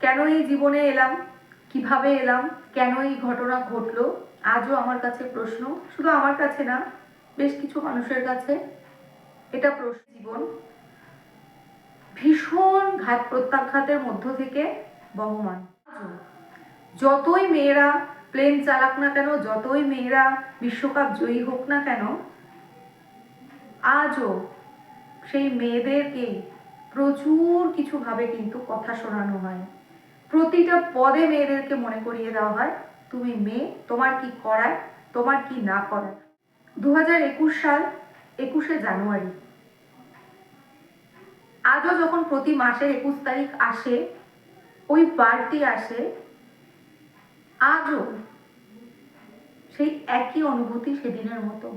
কেন এই জীবনে এলাম? কীভাবে এলাম? কেন এই ঘটনা ঘটলো? আজও আমার কাছে প্রশ্ন। শুধু আমার কাছে না, বেশ কিছু মানুষের কাছে এটা প্রশ্ন। জীবন ভীষণ ঘাত প্রত্যাঘাতের মধ্য থেকে বহমান। যতই মেয়েরা প্লেন চালাক না কেন, যতই মেয়েরা বিশ্বকাপ জয়ী হোক না কেন, আজও সেই মেয়েদেরকে প্রচুর কিছু ভাবে কিন্তু কথা শোনানো হয়। প্রতিটা পদে মেয়েদেরকে মনে করিয়ে দেওয়া হয়, তুমি মেয়ে, তোমার কি করায়, তোমার কি না করায়। দু হাজার একুশ সাল, একুশে জানুয়ারি। আজও যখন প্রতি মাসের একুশ তারিখ আসে, ওই বারটি আসে, আজও সেই একই অনুভূতি সেদিনের মতো।